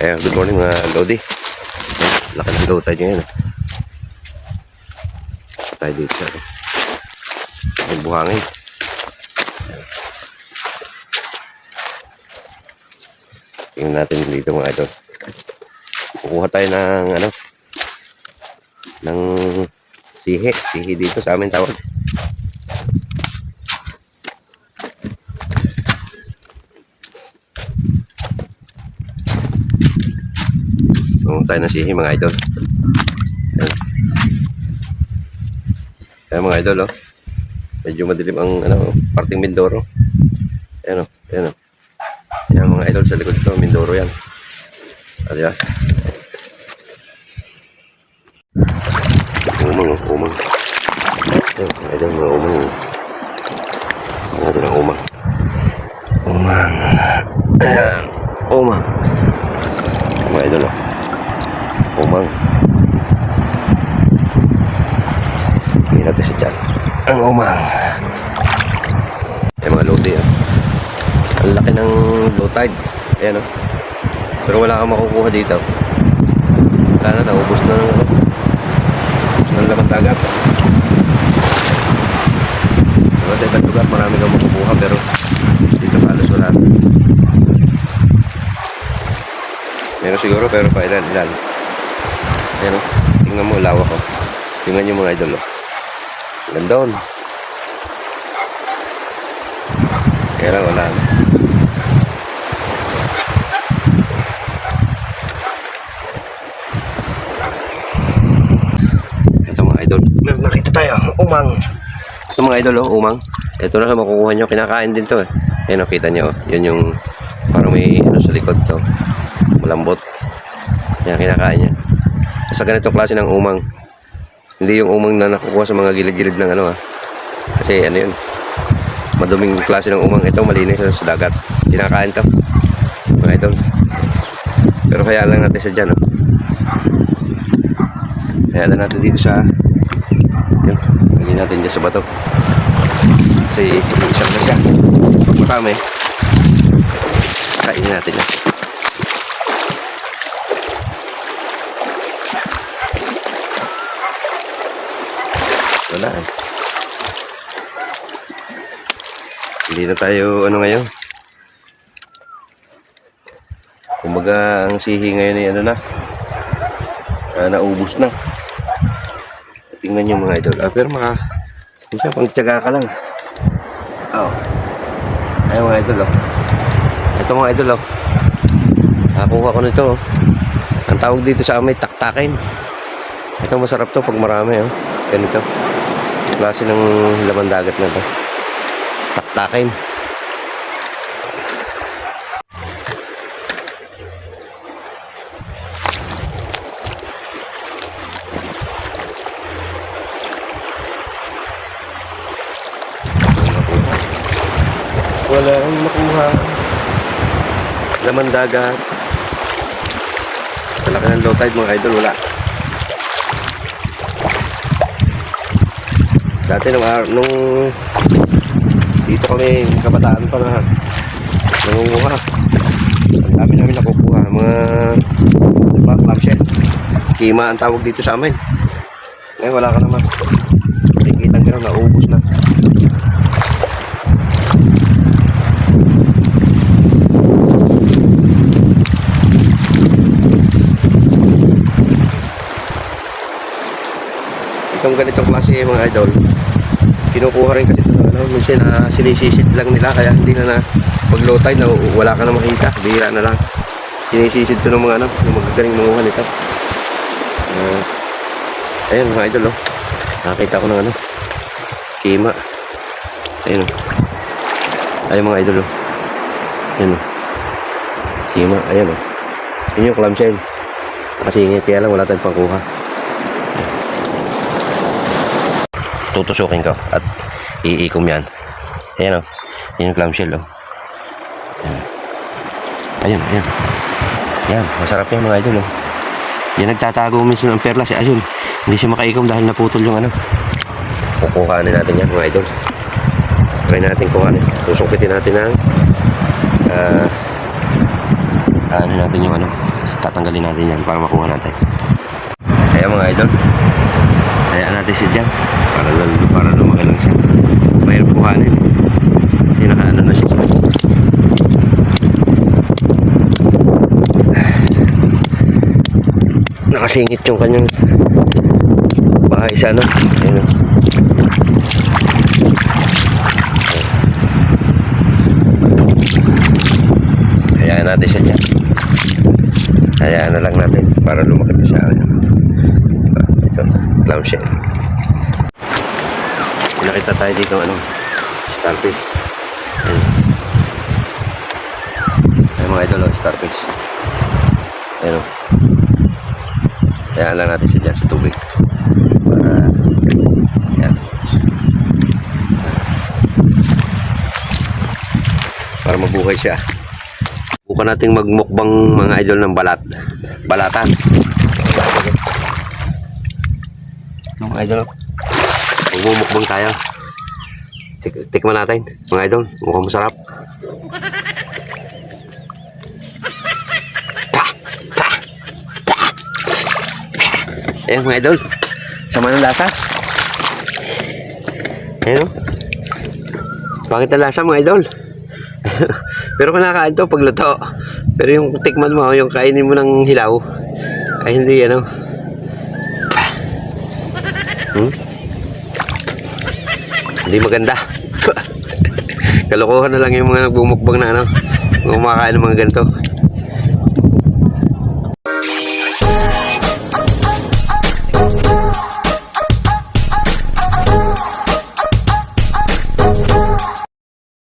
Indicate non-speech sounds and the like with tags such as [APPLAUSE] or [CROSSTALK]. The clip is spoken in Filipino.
Eh, good morning mga Lodi. Laki ng low tide ngayon. Tayo dito sa. May buhangin. Tingnan natin dito mga idol. Kukuha tayo ng ano ng sihi. Sihi dito sa amin tawag. Kukuha tayo ng sihi mga idol. Ayan. Ayan mga idol oh. Medyo madilim ang ano, parting Mindoro. Ayan oh, ayan oh. Ayan mga idol sa likod ito, Mindoro yan. At yan. Umang, oh, umang. Ayan, mga idol, mga umang. Mga idol ang umang. Umang. Ayan, umang. Mga idol oh. Umang. Hindi natin si Jan. Ang umang. Ayan mga lodi ah. Ang laki ng low tide. Ayan o. Pero wala kang makukuha dito. Wala na, naubos na ng ano. Ubus na ng laman dagat. Diba sa ibang lugar marami kang makukuha pero dito halos wala. Meron siguro pero pa ilan ilan. Ayan o. Tingnan mo lawak o. Tingnan nyo mga idol o. Ilan doon. Kaya lang wala. Ito mga idol. Meron nakita tayo. Umang. Ito mga idol, oh, umang. Ito na makukuha nyo. Kinakain din to eh. Ayan, nakita nyo. Oh. Yun yung parang may ano sa likod to. Malambot. Yan, kinakain niya. Sa ganitong klase ng umang. Hindi yung umang na nakukuha sa mga gilid-gilid ng ano ah. Kasi ano yun. Maduming klase ng umang. Ito malinis sa dagat. Kinakain to. Mga idol. Pero kaya lang natin sa dyan oh. Kaya lang natin dito sa yun, lagyan natin dyan sa bato. Kasi isang na siya. Pag marami, kainin natin yan. Wala eh. Hindi na tayo ano ngayon. Kumbaga ang sihi ngayon ay ano na. ah, naubos na. Tingnan nyo mga idol. Ah, pero maka, minsan pang tiyaga ka lang. Oh. Ayun mga idol oh. Ito mga idol oh. Nakakuha ko nito oh. Ang tawag dito sa amin, taktakin. Ito masarap to pag marami oh. Ganito. Klase ng laman dagat na to. Taktakin. Wala akong makuha. Laman dagat. Malaki ng low tide mga idol, wala. Dati nung, ar- nung dito kami kabataan pa na nangunguha. Ang dami namin nakukuha. Mga diba, clamshell. Kima ang tawag dito sa amin. Ngayon wala ka naman. Nakikita ka na, naubos na. itong ganitong klase mga idol kinukuha rin kasi ito ano, minsan na sinisisid lang nila kaya hindi na na pag na wala ka na makita bihira na lang. Sinisisid to ng mga ano yung magagaling manguha nito. Uh, ayun mga idol oh. Nakakita ko ng ano kima. Ayun oh. Ayun mga idol oh. Ayun oh. Kima ayun oh. Yun yung clamshell. Nakasingit kaya lang wala tayong pangkuha tutusukin ko at iikom yan. Ayan o yun yung clamshell o ayun ayun yan masarap yan mga idol o yan nagtatago minsan ng perlas eh ayun. Hindi siya makaikom dahil naputol yung ano. Kukuhanin natin yan mga idol. Try natin kuhanin. Susukitin natin ng ah ano natin yung ano, tatanggalin natin yan para makuha natin. Kaya mga idol, hayaan natin siya dyan para, para lumaki lang siya. Mahirap kuhanin. Kasi nakaano na siya. Nakasingit yung kanyang bahay sa ano. Ayun. Hayaan natin siya dyan. Hayaan na lang natin para lumaki pa siya. Clownshell. Nakita tayo dito ano, starfish. Ayun mga idol, oh, starfish. Ayun. oh. Hayaan lang natin siya dyan sa tubig. Para, yan. Para mabuhay siya. Bukan nating magmukbang mga idol ng balat. Balatan. Mga idol. Magmumukbang tayo. Tik tikman natin, mga idol. Mukhang masarap. Ayan mga idol. Sama ng lasa. Ayan o. Bakit ang lasa mga idol? [LAUGHS] Pero kinakain to pag luto. Pero yung tikman mo, yung kainin mo ng hilaw, ay hindi ano. Hmm? Hindi maganda. [LAUGHS] Kalokohan na lang yung mga nagbumukbang na ano. Kumakain ng mga ganito.